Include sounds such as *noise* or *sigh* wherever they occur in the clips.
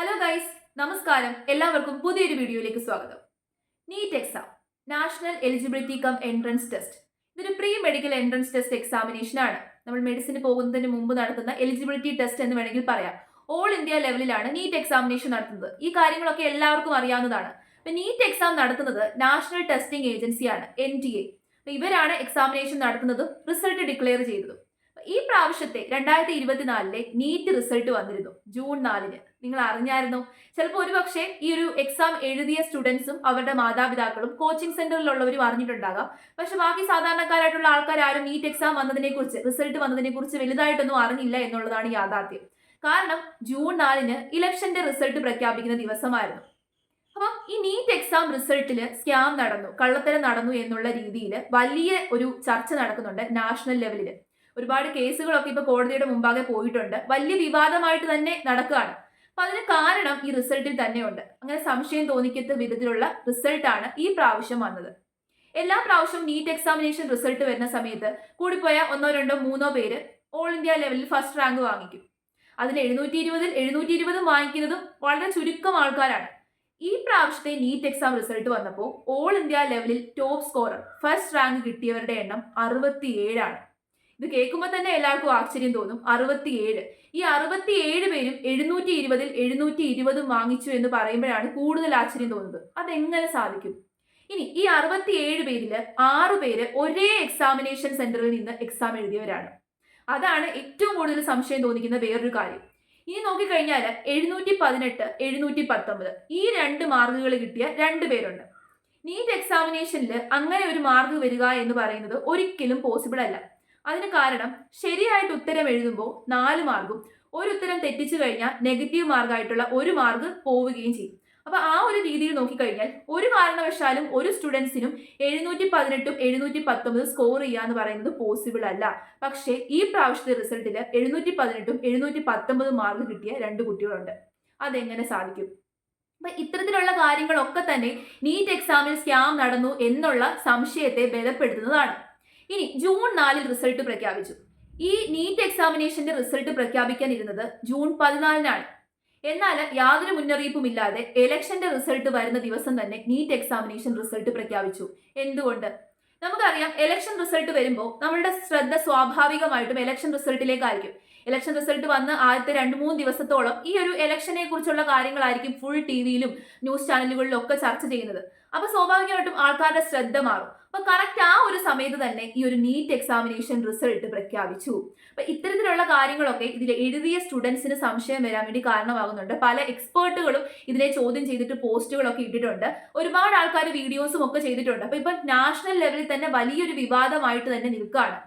Hello guys നമസ്കാരം. എല്ലാവർക്കും പുതിയൊരു വീഡിയോയിലേക്ക് സ്വാഗതം. NEET exam national eligibility cum entrance test ഇതൊരു pre medical entrance test examination ആണ്. നമ്മൾ മെഡിസിന് പോകുന്നതിന് മുമ്പ് നടത്തുന്ന എലിജിബിലിറ്റി ടെസ്റ്റ് എന്ന് വേണമെങ്കിൽ പറയാം. ഓൾ ഇന്ത്യ ലെവലിലാണ് നീറ്റ് എക്സാമിനേഷൻ നടത്തുന്നത്. ഈ കാര്യങ്ങളൊക്കെ എല്ലാവർക്കും അറിയാവുന്നതാണ്. അപ്പൊ നീറ്റ് എക്സാം നടത്തുന്നത് നാഷണൽ ടെസ്റ്റിംഗ് ഏജൻസിയാണ് എൻ ടി എ ഇവരാണ് എക്സാമിനേഷൻ നടത്തുന്നതും റിസൾട്ട് ഡിക്ലെയർ ചെയ്തതും. ഈ പ്രാവശ്യത്തെ രണ്ടായിരത്തി ഇരുപത്തിനാലിലെ നീറ്റ് റിസൾട്ട് വന്നിരുന്നു ജൂൺ നാലിന്. നിങ്ങൾ അറിഞ്ഞായിരുന്നു? ചിലപ്പോൾ ഒരുപക്ഷെ ഈ ഒരു എക്സാം എഴുതിയ സ്റ്റുഡൻസും അവരുടെ മാതാപിതാക്കളും കോച്ചിങ് സെന്ററിലുള്ളവരും അറിഞ്ഞിട്ടുണ്ടാകാം. പക്ഷെ ബാക്കി സാധാരണക്കാരായിട്ടുള്ള ആൾക്കാർ ആരും നീറ്റ് എക്സാം വന്നതിനെക്കുറിച്ച് റിസൾട്ട് വന്നതിനെക്കുറിച്ച് വലുതായിട്ടൊന്നും അറിഞ്ഞില്ല എന്നുള്ളതാണ് യാഥാർത്ഥ്യം. കാരണം ജൂൺ നാലിന് ഇലക്ഷന്റെ റിസൾട്ട് പ്രഖ്യാപിക്കുന്ന ദിവസമായിരുന്നു. അപ്പം ഈ നീറ്റ് എക്സാം റിസൾട്ടിൽ സ്കാം നടന്നു കള്ളത്തരം നടന്നു എന്നുള്ള രീതിയിൽ വലിയ ഒരു ചർച്ച നടക്കുന്നുണ്ട് നാഷണൽ ലെവലിൽ ഒരുപാട് കേസുകളൊക്കെ ഇപ്പൊ കോടതിയുടെ മുമ്പാകെ പോയിട്ടുണ്ട്. വലിയ വിവാദമായിട്ട് തന്നെ നടക്കുകയാണ്. അപ്പൊ അതിന് കാരണം ഈ റിസൾട്ടിൽ തന്നെയുണ്ട്. അങ്ങനെ സംശയം തോന്നിക്കത്ത വിധത്തിലുള്ള റിസൾട്ടാണ് ഈ പ്രാവശ്യം വന്നത്. എല്ലാ പ്രാവശ്യവും നീറ്റ് എക്സാമിനേഷൻ റിസൾട്ട് വരുന്ന സമയത്ത് കൂടിപ്പോയ ഒന്നോ രണ്ടോ മൂന്നോ പേര് ഓൾ ഇന്ത്യ ലെവലിൽ ഫസ്റ്റ് റാങ്ക് വാങ്ങിക്കും. അതിൽ എഴുന്നൂറ്റി ഇരുപതിൽ എഴുന്നൂറ്റി ഇരുപതും വാങ്ങിക്കുന്നതും വളരെ ചുരുക്കം ആൾക്കാരാണ്. ഈ പ്രാവശ്യത്തെ നീറ്റ് എക്സാം റിസൾട്ട് വന്നപ്പോൾ ഓൾ ഇന്ത്യ ലെവലിൽ ടോപ്പ് സ്കോറർ ഫസ്റ്റ് റാങ്ക് കിട്ടിയവരുടെ എണ്ണം അറുപത്തിയേഴാണ്. ഇത് കേൾക്കുമ്പോൾ തന്നെ എല്ലാവർക്കും ആശ്ചര്യം തോന്നും. അറുപത്തിയേഴ്. ഈ അറുപത്തിയേഴ് പേരും എഴുന്നൂറ്റി ഇരുപതിൽ എഴുന്നൂറ്റി ഇരുപതും വാങ്ങിച്ചു എന്ന് പറയുമ്പോഴാണ് കൂടുതൽ ആശ്ചര്യം തോന്നുന്നത്. അതെങ്ങനെ സാധിക്കും? ഇനി ഈ അറുപത്തിയേഴ് പേരിൽ ആറു പേര് ഒരേ എക്സാമിനേഷൻ സെന്ററിൽ നിന്ന് എക്സാം എഴുതിയവരാണ്. അതാണ് ഏറ്റവും കൂടുതൽ സംശയം തോന്നിക്കുന്ന വേറൊരു കാര്യം. ഇനി നോക്കിക്കഴിഞ്ഞാൽ എഴുന്നൂറ്റി പതിനെട്ട് എഴുന്നൂറ്റി പത്തൊമ്പത് ഈ രണ്ട് മാർക്കുകൾ കിട്ടിയ രണ്ട് പേരുണ്ട്. നീറ്റ് എക്സാമിനേഷനിൽ അങ്ങനെ ഒരു മാർക്ക് വരിക എന്ന് പറയുന്നത് ഒരിക്കലും പോസിബിൾ അല്ല. അതിന് കാരണം ശരിയായിട്ട് ഉത്തരം എഴുതുമ്പോൾ നാല് മാർക്കും ഒരു ഉത്തരം തെറ്റിച്ചു കഴിഞ്ഞാൽ നെഗറ്റീവ് മാർക്കായിട്ടുള്ള ഒരു മാർക്ക് പോവുകയും ചെയ്യും. അപ്പൊ ആ ഒരു രീതിയിൽ നോക്കിക്കഴിഞ്ഞാൽ ഒരു കാരണവശാലും ഒരു സ്റ്റുഡൻസിനും എഴുന്നൂറ്റി പതിനെട്ടും എഴുന്നൂറ്റി പത്തൊമ്പത് സ്കോർ ചെയ്യുക എന്ന് പറയുന്നത് പോസിബിൾ അല്ല. പക്ഷേ ഈ പ്രാവശ്യത്തെ റിസൾട്ടിൽ എഴുന്നൂറ്റി പതിനെട്ടും എഴുന്നൂറ്റി പത്തൊമ്പതും മാർക്ക് കിട്ടിയ രണ്ട് കുട്ടികളുണ്ട്. അതെങ്ങനെ സാധിക്കും? അപ്പൊ ഇത്തരത്തിലുള്ള കാര്യങ്ങളൊക്കെ തന്നെ നീറ്റ് എക്സാമിൽ സ്കാം നടന്നു എന്നുള്ള സംശയത്തെ ബലപ്പെടുത്തുന്നതാണ്. ഇനി ജൂൺ നാലിൽ റിസൾട്ട് പ്രഖ്യാപിച്ചു. ഈ നീറ്റ് എക്സാമിനേഷന്റെ റിസൾട്ട് പ്രഖ്യാപിക്കാനിരുന്നത് ജൂൺ പതിനാലിനാണ്. എന്നാൽ യാതൊരു മുന്നറിയിപ്പും ഇല്ലാതെ എലക്ഷന്റെ റിസൾട്ട് വരുന്ന ദിവസം തന്നെ നീറ്റ് എക്സാമിനേഷൻ റിസൾട്ട് പ്രഖ്യാപിച്ചു. എന്തുകൊണ്ട്? നമുക്കറിയാം എലക്ഷൻ റിസൾട്ട് വരുമ്പോൾ നമ്മളുടെ ശ്രദ്ധ സ്വാഭാവികമായിട്ടും എലക്ഷൻ റിസൾട്ടിലേക്കായിരിക്കും ഇലക്ഷൻ റിസൾട്ട് വന്ന് ആദ്യത്തെ രണ്ട് മൂന്ന് ദിവസത്തോളം ഈ ഒരു ഇലക്ഷനെ കുറിച്ചുള്ള കാര്യങ്ങളായിരിക്കും ഫുൾ ടി വിയിലും ന്യൂസ് ചാനലുകളിലും ഒക്കെ ചർച്ച ചെയ്യുന്നത്. അപ്പൊ സ്വാഭാവികമായിട്ടും ആൾക്കാരുടെ ശ്രദ്ധ മാറും. അപ്പൊ കറക്റ്റ് ആ ഒരു സമയത്ത് തന്നെ ഈ ഒരു നീറ്റ് എക്സാമിനേഷൻ റിസൾട്ട് പ്രഖ്യാപിച്ചു. അപ്പൊ ഇത്തരത്തിലുള്ള കാര്യങ്ങളൊക്കെ ഇതിൽ എഴുതിയ സ്റ്റുഡൻസിന് സംശയം വരാൻ വേണ്ടി കാരണമാകുന്നുണ്ട്. പല എക്സ്പേർട്ടുകളും ഇതിനെ ചോദ്യം ചെയ്തിട്ട് പോസ്റ്റുകളൊക്കെ ഇട്ടിട്ടുണ്ട്. ഒരുപാട് ആൾക്കാർ വീഡിയോസും ഒക്കെ ചെയ്തിട്ടുണ്ട്. അപ്പൊ ഇപ്പൊ നാഷണൽ ലെവലിൽ തന്നെ വലിയൊരു വിവാദമായിട്ട് തന്നെ നിൽക്കുകയാണ്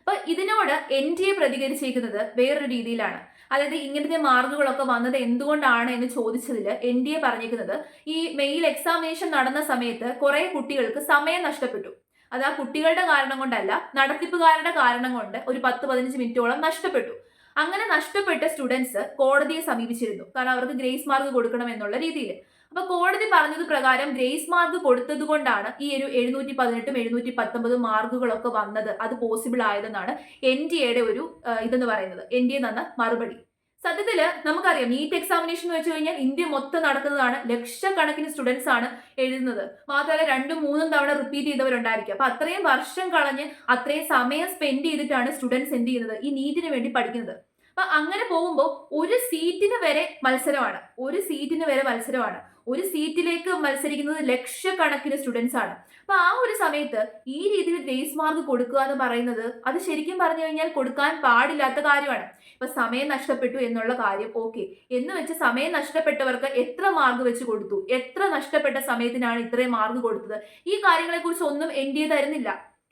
അപ്പൊ ഇതിനോട് എൻ ഡി എ പ്രതികരിച്ചിരിക്കുന്നത് വേറൊരു രീതിയിലാണ്. അതായത് ഇങ്ങനത്തെ മാർക്കുകളൊക്കെ വന്നത് എന്തുകൊണ്ടാണ് എന്ന് ചോദിച്ചതിൽ എൻ ഡി എ പറഞ്ഞിരിക്കുന്നത് ഈ മെയിൽ എക്സാമിനേഷൻ നടന്ന സമയത്ത് കുറെ കുട്ടികൾക്ക് സമയം നഷ്ടപ്പെട്ടു. അത് ആ കുട്ടികളുടെ കാരണം കൊണ്ടല്ല നടത്തിപ്പുകാരുടെ കാരണം കൊണ്ട് ഒരു പത്ത് പതിനഞ്ച് മിനിറ്റോളം നഷ്ടപ്പെട്ടു. അങ്ങനെ നഷ്ടപ്പെട്ട സ്റ്റുഡൻസ് കോടതിയെ സമീപിച്ചിരുന്നു. കാരണം അവർക്ക് ഗ്രേസ് മാർക്ക് കൊടുക്കണം എന്നുള്ള രീതിയിൽ. അപ്പൊ കോടതി പറഞ്ഞത് പ്രകാരം ഗ്രേസ് മാർക്ക് കൊടുത്തത് കൊണ്ടാണ് ഈ ഒരു എഴുന്നൂറ്റി പതിനെട്ടും എഴുന്നൂറ്റി പത്തൊമ്പതും മാർക്കുകളൊക്കെ വന്നത്. അത് പോസിബിൾ ആയതെന്നാണ് എൻ ഡി എയുടെ ഒരു ഇതെന്ന് പറയുന്നത്. എൻ ഡി എ തന്ന മറുപടി. സത്യത്തിൽ നമുക്കറിയാം നീറ്റ് എക്സാമിനേഷൻ വെച്ച് കഴിഞ്ഞാൽ ഇന്ത്യ മൊത്തം നടക്കുന്നതാണ്. ലക്ഷക്കണക്കിന് സ്റ്റുഡൻസ് ആണ് എഴുതുന്നത്. മാത്രമല്ല രണ്ടും മൂന്നും തവണ റിപ്പീറ്റ് ചെയ്തവരുണ്ടായിരിക്കും. അപ്പൊ അത്രയും വർഷം കളഞ്ഞ് അത്രയും സമയം സ്പെൻഡ് ചെയ്തിട്ടാണ് സ്റ്റുഡൻസ് എന്ത് ചെയ്യുന്നത്? ഈ നീറ്റിന് വേണ്ടി പഠിക്കുന്നത്. അപ്പൊ അങ്ങനെ പോകുമ്പോൾ ഒരു സീറ്റിന് വരെ മത്സരമാണ്. ഒരു സീറ്റിന് വരെ മത്സരമാണ്. ഒരു സീറ്റിലേക്ക് മത്സരിക്കുന്നത് ലക്ഷക്കണക്കിന് സ്റ്റുഡൻസ് ആണ്. അപ്പൊ ആ ഒരു സമയത്ത് ഈ രീതിയിൽ ഗ്രേസ് മാർക്ക് കൊടുക്കുക എന്ന് പറയുന്നത് അത് ശരിക്കും പറഞ്ഞു കഴിഞ്ഞാൽ കൊടുക്കാൻ പാടില്ലാത്ത കാര്യമാണ്. ഇപ്പൊ സമയം നഷ്ടപ്പെട്ടു എന്നുള്ള കാര്യം ഓക്കെ എന്ന് വെച്ച് സമയം നഷ്ടപ്പെട്ടവർക്ക് എത്ര മാർക്ക് വെച്ച് കൊടുത്തു? എത്ര നഷ്ടപ്പെട്ട സമയത്തിനാണ് ഇത്രയും മാർക്ക് കൊടുത്തത്? ഈ കാര്യങ്ങളെക്കുറിച്ച് ഒന്നും എൻ ഡി എ തരുന്നില്ല.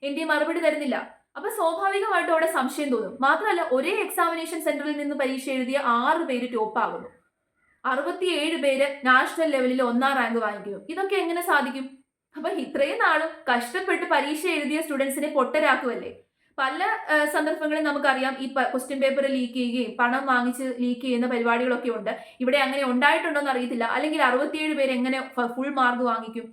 എൻ ഡി എ മറുപടി തരുന്നില്ല. അപ്പൊ സ്വാഭാവികമായിട്ടും അവിടെ സംശയം തോന്നും. മാത്രമല്ല ഒരേ എക്സാമിനേഷൻ സെന്ററിൽ നിന്ന് പരീക്ഷ എഴുതിയ ആറ് പേര് ടോപ്പ് ആകുന്നു. അറുപത്തിയേഴ് പേര് നാഷണൽ ലെവലിൽ ഒന്നാം റാങ്ക് വാങ്ങിക്കുന്നു. ഇതൊക്കെ എങ്ങനെ സാധിക്കും? അപ്പൊ ഇത്രയും നാളും കഷ്ടപ്പെട്ട് പരീക്ഷ എഴുതിയ സ്റ്റുഡൻസിനെ പൊട്ടരാക്കുമല്ലേ പല സന്ദർഭങ്ങളിൽ നമുക്കറിയാം ഈ ക്വസ്റ്റ്യൻ പേപ്പർ ലീക്ക് ചെയ്യുകയും പണം വാങ്ങിച്ച് ലീക്ക് ചെയ്യുന്ന പരിപാടികളൊക്കെ ഉണ്ട്. ഇവിടെ അങ്ങനെ ഉണ്ടായിട്ടുണ്ടോ എന്ന് അറിയത്തില്ല. അല്ലെങ്കിൽ അറുപത്തിയേഴ് പേര് എങ്ങനെ ഫുൾ മാർക്ക് വാങ്ങിക്കും?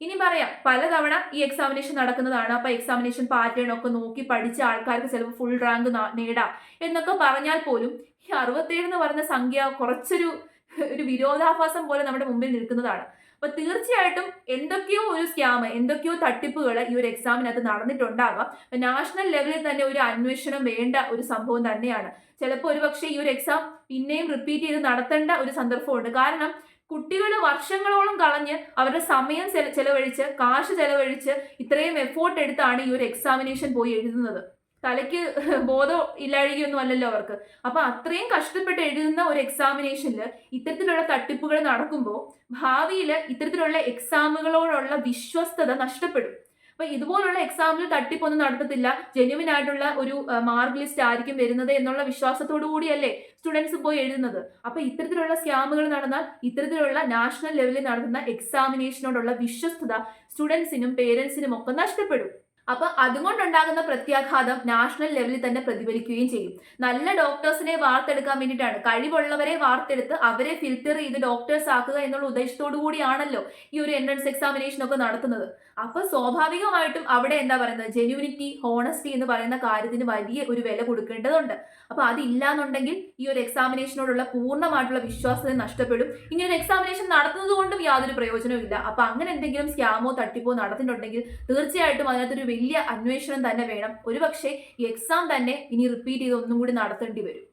ഇനി പറയാം പലതവണ ഈ എക്സാമിനേഷൻ നടക്കുന്നതാണ്. അപ്പൊ എക്സാമിനേഷൻ പാറ്റേൺ ഒക്കെ നോക്കി പഠിച്ച ആൾക്കാർക്ക് ചിലപ്പോൾ ഫുൾ റാങ്ക് നേടാം. എന്നൊക്കെ പറഞ്ഞാൽ പോലും ഈ അറുപത്തേഴ് എന്ന് പറയുന്ന സംഖ്യ കുറച്ചൊരു *laughs* ഒരു വിരോധാഭാസം പോലെ നമ്മുടെ മുമ്പിൽ നിൽക്കുന്നതാണ്. അപ്പൊ തീർച്ചയായിട്ടും എന്തൊക്കെയോ ഒരു സ്കാം എന്തൊക്കെയോ തട്ടിപ്പുകൾ ഈ ഒരു എക്സാമിനകത്ത് നടന്നിട്ടുണ്ടാകാം. നാഷണൽ ലെവലിൽ തന്നെ ഒരു അന്വേഷണം വേണ്ട ഒരു സംഭവം തന്നെയാണ്. ചിലപ്പോൾ ഒരുപക്ഷെ ഈ ഒരു എക്സാം പിന്നെയും റിപ്പീറ്റ് ചെയ്ത് നടത്തേണ്ട ഒരു സന്ദർഭമുണ്ട്. കാരണം കുട്ടികൾ വർഷങ്ങളോളം കളഞ്ഞ് അവരുടെ സമയം ചെല- ചെലവഴിച്ച് കാശ് ചെലവഴിച്ച് ഇത്രയും എഫോർട്ട് എടുത്താണ് ഈ ഒരു എക്സാമിനേഷൻ പോയി എഴുതുന്നത്. തലയ്ക്ക് *laughs* ബോധം ഇല്ലാഴികയൊന്നും അല്ലല്ലോ അവർക്ക്. അപ്പൊ അത്രയും കഷ്ടപ്പെട്ട് എഴുതുന്ന ഒരു എക്സാമിനേഷനിൽ ഇത്തരത്തിലുള്ള തട്ടിപ്പുകൾ നടക്കുമ്പോൾ ഭാവിയിൽ ഇത്തരത്തിലുള്ള എക്സാമുകളോടുള്ള വിശ്വസ്തത നഷ്ടപ്പെടും. അപ്പൊ ഇതുപോലുള്ള എക്സാമിൽ തട്ടിപ്പൊന്നും നടത്തത്തില്ല. ജെന്യുവിൻ ആയിട്ടുള്ള ഒരു മാർക്ക് ലിസ്റ്റ് ആയിരിക്കും വരുന്നത് എന്നുള്ള വിശ്വാസത്തോടു കൂടിയല്ലേ സ്റ്റുഡൻസ് പോയി എഴുതുന്നത്. അപ്പൊ ഇത്തരത്തിലുള്ള സ്കാമുകൾ നടന്നാൽ ഇത്തരത്തിലുള്ള നാഷണൽ ലെവലിൽ നടത്തുന്ന എക്സാമിനേഷനോടുള്ള വിശ്വസ്തത സ്റ്റുഡൻസിനും പേരൻസിനും ഒക്കെ നഷ്ടപ്പെടും. അപ്പൊ അതുകൊണ്ടുണ്ടാകുന്ന പ്രത്യാഘാതം നാഷണൽ ലെവലിൽ തന്നെ പ്രതിഫലിക്കുകയും ചെയ്യും. നല്ല ഡോക്ടേഴ്സിനെ വാർത്തെടുക്കാൻ വേണ്ടിയിട്ടാണ്. കഴിവുള്ളവരെ വാർത്തെടുത്ത് അവരെ ഫിൽറ്റർ ചെയ്ത് ഡോക്ടേഴ്സ് ആക്കുക എന്നുള്ള ഉദ്ദേശത്തോടു കൂടിയാണല്ലോ ഈ ഒരു എൻട്രൻസ് എക്സാമിനേഷൻ ഒക്കെ നടത്തുന്നത്. അപ്പൊ സ്വാഭാവികമായിട്ടും അവിടെ എന്താ പറയുന്നത്? ജെന്യൂനിറ്റി ഹോണസ്റ്റി എന്ന് പറയുന്ന കാര്യത്തിന് വലിയ ഒരു വില കൊടുക്കേണ്ടതുണ്ട്. അപ്പൊ അതില്ലാന്നുണ്ടെങ്കിൽ ഈ ഒരു എക്സാമിനേഷനോടുള്ള പൂർണമായിട്ടുള്ള വിശ്വാസത്തെ നഷ്ടപ്പെടും. ഇങ്ങനെ ഒരു എക്സാമിനേഷൻ നടത്തുന്നത് കൊണ്ടും യാതൊരു പ്രയോജനവും ഇല്ല അപ്പൊ അങ്ങനെ എന്തെങ്കിലും സ്കാമോ തട്ടിപ്പോ നടത്തിയിട്ടുണ്ടെങ്കിൽ തീർച്ചയായിട്ടും അതിനകത്തൊരു വലിയ അന്വേഷണം തന്നെ വേണം. ഒരുപക്ഷെ ഈ എക്സാം തന്നെ ഇനി റിപ്പീറ്റ് ചെയ്ത് ഒന്നും കൂടി നടത്തേണ്ടി വരും.